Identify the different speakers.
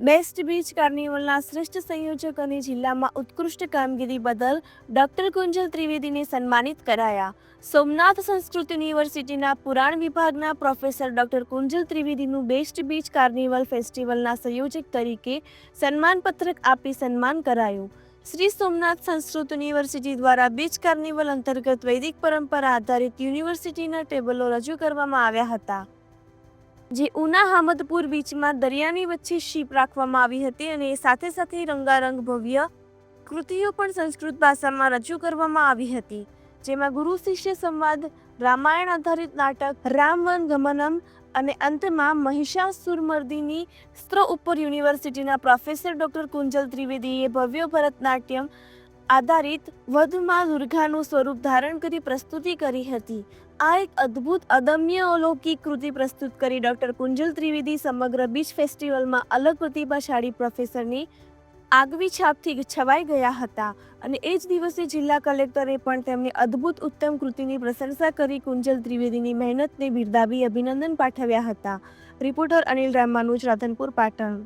Speaker 1: Best beach કાર્નિવલના શ્રેષ્ઠ સંયોજક અને જિલ્લામાં ઉત્કૃષ્ટ કામગીરી બદલ ડોક્ટર કુંજલ ત્રિવેદીને સન્માનિત કરાયા. સોમનાથ સંસ્કૃત યુનિવર્સિટીના પુરાણ વિભાગના પ્રોફેસર ડોક્ટર કુંજલ ત્રિવેદીનું બેસ્ટ બીચ કાર્નિવલ ફેસ્ટિવલના સંયોજક તરીકે સન્માનપત્રક આપી સન્માન કરાયું. શ્રી સોમનાથ સંસ્કૃત યુનિવર્સિટી દ્વારા બીચ કાર્નિવલ અંતર્ગત વૈદિક પરંપરા આધારિત યુનિવર્સિટીના ટેબલો રજૂ કરવામાં આવ્યા હતા. જે ઉના હામદપુર બીચમાં દરિયાની વચ્ચે શીપ રાખવામાં આવી હતી અને સાથે સાથે રંગારંગ ભવ્ય કૃતિઓ પણ સંસ્કૃત ભાષામાં રજૂ કરવામાં આવી હતી, જેમાં ગુરુ શિષ્ય સંવાદ, રામાયણ આધારિત નાટક રામવન ગમનમ અને અંતમાં મહિષાસુરમર્દિની સ્ત્ર ઉપર યુનિવર્સિટીના પ્રોફેસર ડોક્ટર કુંજલ ત્રિવેદીએ ભવ્ય ભરતનાટ્યમ આધારિત વધમાં દુર્ગાનું સ્વરૂપ ધારણ કરી પ્રસ્તુતિ કરી હતી. આ એક અદ્ભુત, અદમ્ય, અલૌકિક કૃતિ પ્રસ્તુત કરી ડૉક્ટર કુંજલ ત્રિવેદી સમગ્ર બીચ ફેસ્ટિવલમાં અલગ પ્રતિભાશાળી પ્રોફેસરની આગવી છાપથી છવાઈ ગયા હતા અને એ જ દિવસે જિલ્લા કલેક્ટરે પણ તેમની અદ્ભુત, ઉત્તમ કૃતિની પ્રશંસા કરી કુંજલ ત્રિવેદીની મહેનતને બિરદાવી અભિનંદન પાઠવ્યા હતા. રિપોર્ટર અનિલ રામાનુજ રાધનપુર પાટણ.